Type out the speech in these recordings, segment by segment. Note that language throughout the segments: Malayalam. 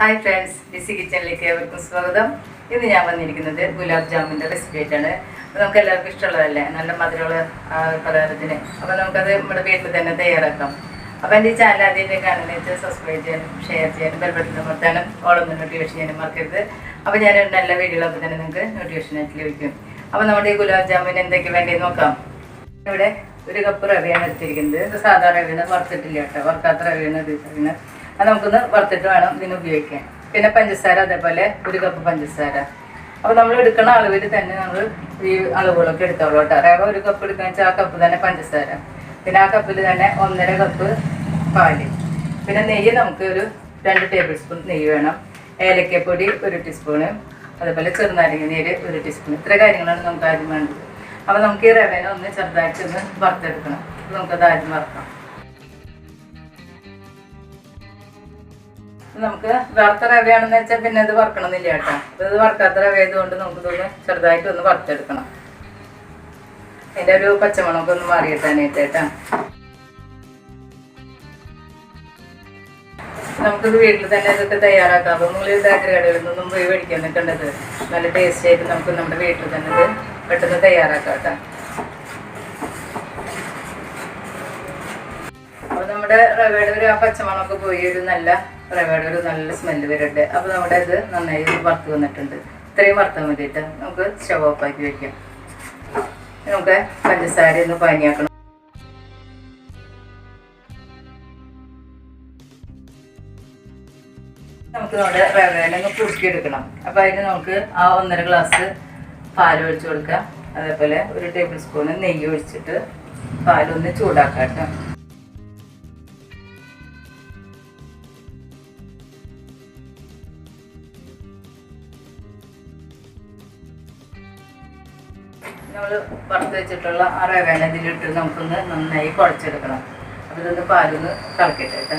ഹായ് ഫ്രണ്ട്സ് ബിസി കിച്ചണിലേക്ക് ഏവർക്കും സ്വാഗതം. ഇന്ന് ഞാൻ വന്നിരിക്കുന്നത് ഗുലാബ് ജാമുന്റെ റെസിപ്പി ആയിട്ടാണ്. നമുക്ക് എല്ലാവർക്കും ഇഷ്ടമുള്ളതല്ലേ? നല്ല മധുരമുള്ള പലഹാരത്തിന്. അപ്പോൾ നമുക്കത് നമ്മുടെ വീട്ടിൽ തന്നെ തയ്യാറാക്കാം. അപ്പോൾ എന്റെ ഈ ചാനൽ ആദ്യം കാണുന്ന വെച്ചാൽ സബ്സ്ക്രൈബ് ചെയ്യാനും ഷെയർ ചെയ്യാനും ബെൽബട്ടൺ നിർത്താനും ഓളൊന്ന് നോട്ടിഫിക്കേഷൻ ചെയ്യാനും മറക്കരുത്. അപ്പോൾ ഞാൻ ഇടുന്ന എല്ലാ വീഡിയോകളൊക്കെ തന്നെ നിങ്ങൾക്ക് നോട്ടിഫിക്കേഷനായിട്ട് ലഭിക്കും. അപ്പോൾ നമ്മുടെ ഈ ഗുലാബ് ജാമുൻ എന്തൊക്കെ വേണ്ടത് നോക്കാം. ഇവിടെ ഒരു കപ്പ് റവയാണ് എടുത്തിരിക്കുന്നത്. ഇത് സാധാ റവയാണ് വറുത്തിട്ടില്ല കേട്ടോ. വറുക്കാത്ത റവയാണ് എടുത്തിരിക്കുന്നത് അത് നമുക്കൊന്ന് വറുത്തിട്ട് വേണം ഇതിന് ഉപയോഗിക്കാൻ. പിന്നെ പഞ്ചസാര അതേപോലെ ഒരു കപ്പ് പഞ്ചസാര. അപ്പോൾ നമ്മൾ എടുക്കുന്ന അളവിൽ തന്നെ നമ്മൾ ഈ അളവുകളൊക്കെ എടുത്തോളൂ കേട്ടോ. റവ ഒരു കപ്പ് എടുക്കാന്ന് വെച്ചാൽ ആ കപ്പ് തന്നെ പഞ്ചസാര. പിന്നെ ആ കപ്പിൽ തന്നെ ഒന്നര കപ്പ് പാൽ. പിന്നെ നെയ്യ് നമുക്ക് ഒരു രണ്ട് ടേബിൾ സ്പൂൺ നെയ്യ് വേണം. ഏലക്കപ്പൊടി ഒരു ടീസ്പൂണ് അതുപോലെ ചെറുനാരങ്ങ നീര് ഒരു ടീസ്പൂൺ ഇത്ര കാര്യങ്ങളാണ് നമുക്ക് ആദ്യം വേണ്ടത്. അപ്പോൾ നമുക്ക് ഈ റവേനെ ഒന്ന് ചെറുതായിട്ട് ഒന്ന് വറുത്തെടുക്കണം നമുക്കത് ആദ്യം വറുക്കാം. നമുക്ക് വറുത്ത റവയാണെന്ന് വെച്ചാൽ പിന്നെ അത് വറുക്കണമെന്നില്ല കേട്ടോ. ഇത് വറുക്കാത്ത റവ ആയതുകൊണ്ട് ചെറുതായിട്ട് ഒന്ന് വറുത്തെടുക്കണം. അതിന്റെ ഒരു പച്ചമുളക് ഒന്ന് മാറിയിട്ടാനായിട്ട് കേട്ടോ. നമുക്കിത് വീട്ടിൽ തന്നെ ഇതൊക്കെ തയ്യാറാക്കാം. അപ്പോൾ നിങ്ങൾ ബേക്കറി കടകളിൽ നിന്നും പോയി മേടിക്കാൻ നിൽക്കേണ്ടത് നല്ല ടേസ്റ്റ് ആയിട്ട് നമുക്ക് നമ്മുടെ വീട്ടിൽ തന്നെ ഇത് പെട്ടെന്ന് തയ്യാറാക്കാം കേട്ടോ. നമ്മുടെ റവയുടെ ഒരു ആ പച്ചമണമൊക്കെ പോയി ഒരു നല്ല റവയുടെ ഒരു നല്ല സ്മെല്ല് വരുന്നുണ്ട്. അപ്പോൾ നമ്മുടെ ഇത് നന്നായി വറുത്ത് വന്നിട്ടുണ്ട്. ഇത്രയും വറുത്താൽ മതിയിട്ട്. നമുക്ക് സ്റ്റവ് ഓഫാക്കി വെക്കാം. ഇനി നമുക്ക് പഞ്ചസാര ഒന്ന് പാനിയാക്കണം. നമുക്ക് നമ്മുടെ റവേനെ ഒന്ന് പുഴുക്കിയെടുക്കണം അപ്പോൾ അതിന് നമുക്ക് ആ ഒന്നര ഗ്ലാസ് പാൽ ഒഴിച്ചു കൊടുക്കാം. അതേപോലെ ഒരു ടേബിൾ സ്പൂൺ നെയ്യ് ഒഴിച്ചിട്ട് പാലൊന്ന് ചൂടാക്കാം കേട്ടോ. നമ്മൾ വറുത്ത് വെച്ചിട്ടുള്ള ആ റവേന ഇതിലിട്ട് നമുക്കൊന്ന് നന്നായി കുഴച്ചെടുക്കണം. അപ്പോൾ ഇതൊന്ന് പാലൊന്ന് തിളക്കട്ടെ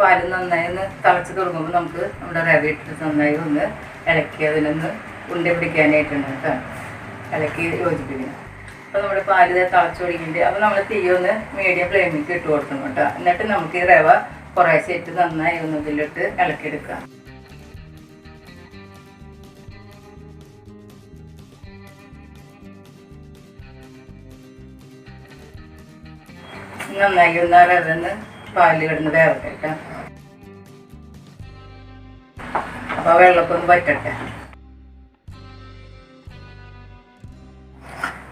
പാൽ നന്നായി ഒന്ന് തിളച്ച് തുടങ്ങുമ്പോൾ നമുക്ക് നമ്മുടെ റവ ഇട്ടിട്ട് നന്നായി ഒന്ന് ഇളക്കി അതിനൊന്ന് ഉണ്ട പിടിക്കാനായിട്ടുണ്ട് കേട്ടോ. ഇളക്കി യോജിപ്പിക്കണം. അപ്പോൾ നമ്മുടെ പാൽ തിളച്ചു തുടങ്ങിയിട്ട് അപ്പോൾ നമ്മൾ തീ ഒന്ന് മീഡിയം ഫ്ലെയിമിലേക്ക് ഇട്ട് കൊടുക്കണം കേട്ടോ. എന്നിട്ട് നമുക്ക് ഈ റവ കുറേശ്ശെ ഇട്ട് നന്നായി ഇതിലിട്ട് ഇളക്കിയെടുക്കാം നന്നായി ഒന്ന് റവന്ന് പാലിൽ കിടന്ന് വേറെ കേട്ടോ. അപ്പോൾ വെള്ളപ്പൊന്ന് വെള്ളമൊക്കെ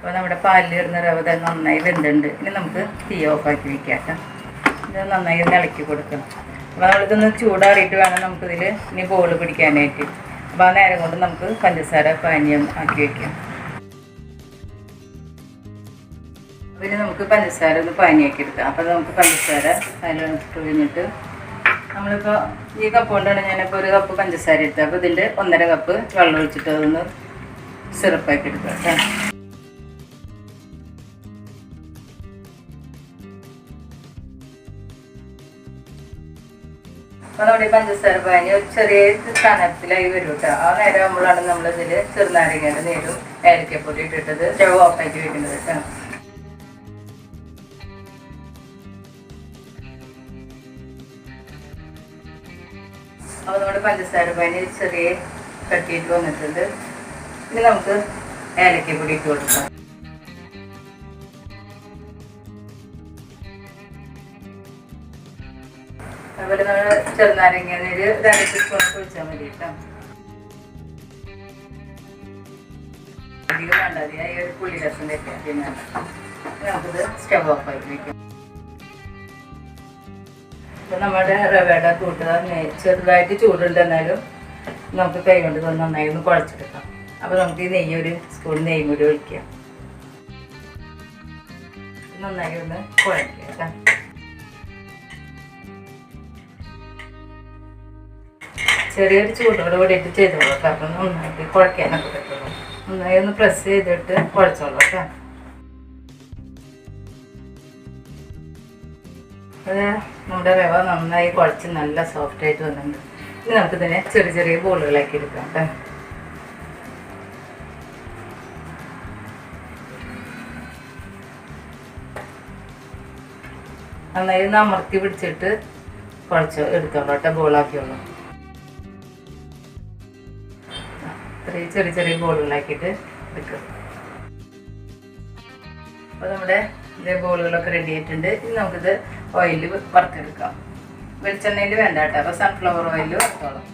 അപ്പോൾ നമ്മുടെ റവ ദേ നന്നായി വെന്തുണ്ട്. ഇനി നമുക്ക് തീ ഓഫാക്കി വെക്കാം കേട്ടോ ഇത് നന്നായി ഒന്ന് ഇളക്കി കൊടുക്കണം. അപ്പോൾ നമ്മളിതൊന്ന് ചൂടാറിയിട്ട് വേണം നമുക്കിതിൽ ഇനി ബോൾ പിടിക്കാനായിട്ട്. അപ്പോൾ ആ നേരം കൊണ്ട് നമുക്ക് പഞ്ചസാര പാനീയം ആക്കി വെക്കാം. പിന്നെ നമുക്ക് പഞ്ചസാര ഒന്ന് പാനിയാക്കി എടുക്കാം. അപ്പോൾ നമുക്ക് പഞ്ചസാര അതിലൊന്ന് പിഴിഞ്ഞിട്ട് നമ്മളിപ്പോൾ ഈ കപ്പ് കൊണ്ടാണ് ഞാനിപ്പോൾ ഒരു കപ്പ് പഞ്ചസാര എടുത്തത്. അപ്പോൾ ഇതിന്റെ ഒന്നര കപ്പ് വെള്ളം ഒഴിച്ചിട്ട് അതൊന്ന് സിറപ്പാക്കി എടുക്കാം കേട്ടോ. ഈ പഞ്ചസാര പാനി ഒരു ചെറിയ കനത്തിലായി വരും കേട്ടോ ആ നേരം ആകുമ്പോഴാണ് നമ്മളിതിൽ ചെറുനാരങ്ങയുടെ നീരും ഏലക്കപ്പൊടി ഇട്ടിട്ടത് സ്റ്റവ് ഓഫാക്കി വെക്കുന്നത് കേട്ടോ. അപ്പോൾ നമ്മുടെ പഞ്ചസാര പാനി ചെറിയ കട്ടിയിട്ട് വന്നിട്ടുണ്ട്. ഇനി നമുക്ക് ഏലക്കപ്പൊടി ഇട്ട് കൊടുക്കാം. അതുപോലെ നമ്മൾ ചെറുനാരങ്ങ നീര് നമ്മുടെ റവയുടെ കൂട്ടുക ചെറുതായിട്ട് ചൂടുണ്ട് എന്നാലും നമുക്ക് കൈ കൊണ്ട് നന്നായി ഒന്ന് കുഴച്ചെടുക്കാം. അപ്പോൾ നമുക്ക് ഈ നെയ്യ് ഒരു സ്പൂൺ നെയ്യും കൂടി ഒഴിക്കാം. നന്നായി ഒന്ന് കുഴക്കാം കേട്ടോ. ചെറിയൊരു ചൂടോട് കൂടിയിട്ട് ചെയ്ത് കൊടുക്കാം അപ്പം നന്നായിട്ട് കുഴക്കാനൊക്കെ പറ്റുള്ളൂ. നന്നായി ഒന്ന് പ്രസ് ചെയ്തിട്ട് കുഴച്ചോളൂ കേട്ടോ. അത് നമ്മുടെ റവ നന്നായി കുഴച്ച് നല്ല സോഫ്റ്റ് ആയിട്ട് വന്നിട്ടുണ്ട്. ഇനി നമുക്ക് ഇതിനെ ചെറിയ ചെറിയ ബോളുകളാക്കി എടുക്കാം കേട്ടോ. നന്നായി ഒന്ന് അമർത്തി പിടിച്ചിട്ട് കുഴച്ച് എടുത്തോളൂ കേട്ടോ ബോളാക്കിയോളൂ. ഇത്രയും ചെറിയ ചെറിയ ബോളുകളാക്കിയിട്ട് എടുക്കുക അപ്പോൾ നമ്മുടെ ഇതേ ബോളുകളൊക്കെ റെഡി ആയിട്ടുണ്ട്. ഇനി നമുക്കിത് ഓയിലിൽ വറുത്തെടുക്കാം. വെളിച്ചെണ്ണയിൽ വേണ്ട കേട്ടോ. അപ്പോൾ സൺഫ്ലവർ ഓയിലിൽ വറുത്തോളാം.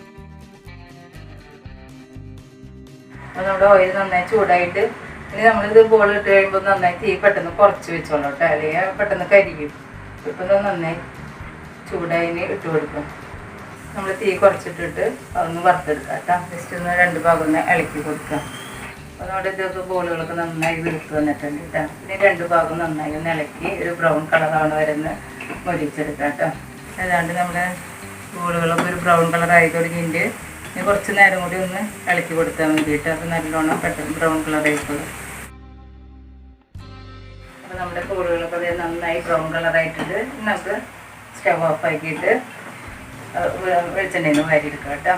അപ്പോൾ നമ്മുടെ ഓയിൽ നന്നായി ചൂടായിട്ട് ഇനി നമ്മളിത് ബോൾ ഇട്ട് കഴിയുമ്പോൾ നന്നായി തീ പെട്ടെന്ന് കുറച്ച് വെച്ചോളാം കേട്ടോ. അല്ലെങ്കിൽ പെട്ടെന്ന് കരിയും. ഇപ്പം നന്നായി ചൂടായി ഇട്ട് കൊടുക്കും. നമ്മൾ തീ കുറച്ചിട്ടിട്ട് അതൊന്ന് വറുത്തെടുക്കാം കേട്ടോ. ജസ്റ്റ് ഒന്ന് രണ്ട് ഭാഗം ഒന്ന് ഇളക്കി കൊടുക്കുക. അപ്പോൾ നമ്മുടെ ഇതൊക്കെ ബോളുകളൊക്കെ നന്നായി വെളുത്ത് വന്നിട്ടുണ്ട് കേട്ടോ. ഇനി രണ്ട് ഭാഗം നന്നായി ഒന്ന് ഇളക്കി ഒരു ബ്രൗൺ കളറാണ് വരുന്ന മൊരിച്ചെടുക്കാം കേട്ടോ. അതാണ്ട് നമ്മുടെ ബോളുകളൊക്കെ ഒരു ബ്രൗൺ കളർ ആയി തുടങ്ങിയിട്ട് ഇനി കുറച്ച് നേരം കൂടി ഒന്ന് ഇളക്കി കൊടുത്താൽ മതി കേട്ടോ. അപ്പോൾ നല്ലോണം പെട്ടെന്ന് ബ്രൗൺ കളർ ആയിക്കോളും. അപ്പോൾ നമ്മുടെ ബോളുകളൊക്കെ നന്നായി ബ്രൗൺ ഇനി നമുക്ക് സ്റ്റവ് ഓഫ് ആക്കിയിട്ട് വെളിച്ചെണ്ണയിൽ നിന്ന് വാരിയെടുക്കാം കേട്ടോ.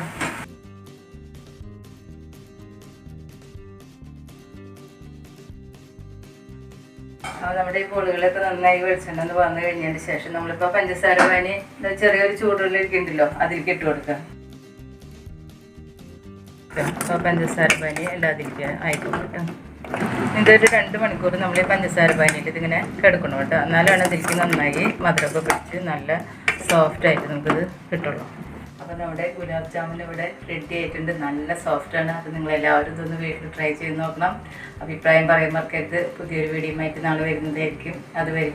അപ്പോൾ നമ്മുടെ ഈ പൊളികളൊക്കെ നന്നായി വെളിച്ചെണ്ണ എന്ന് വന്നു കഴിഞ്ഞതിന് ശേഷം നമ്മളിപ്പോൾ പഞ്ചസാര ഇത് ചെറിയൊരു ചൂടുള്ളിലേക്ക് ഉണ്ടല്ലോ അതിലേക്ക് ഇട്ട് കൊടുക്കാം. അപ്പോൾ പഞ്ചസാര പാനി എല്ലാം അതിലേക്ക് ആയിക്കോട്ടെ കേട്ടോ ഇതൊരു രണ്ട് മണിക്കൂർ നമ്മൾ ഈ പഞ്ചസാര പാനിയിൽ ഇതിങ്ങനെ കിടക്കണം കേട്ടോ. എന്നാലാണ് അതിലേക്ക് നന്നായി മധുരമൊക്കെ പിടിച്ച് നല്ല സോഫ്റ്റ് ആയിട്ട് നമുക്കിത് കിട്ടുള്ളൂ. അപ്പോൾ നമ്മുടെ ഗുലാബ് ജാമുൻ ഇവിടെ റെഡി ആയിട്ടുണ്ട്. നല്ല സോഫ്റ്റ് ആണ്. അത് നിങ്ങൾ എല്ലാവരും ഇതൊന്ന് വീട്ടിൽ ട്രൈ ചെയ്ത് നോക്കണം. അഭിപ്രായം പറയുമ്പോഴേക്ക് പുതിയൊരു വീഡിയോ ആയിട്ട് നാളെ വരുന്നതായിരിക്കും. അത് ബൈ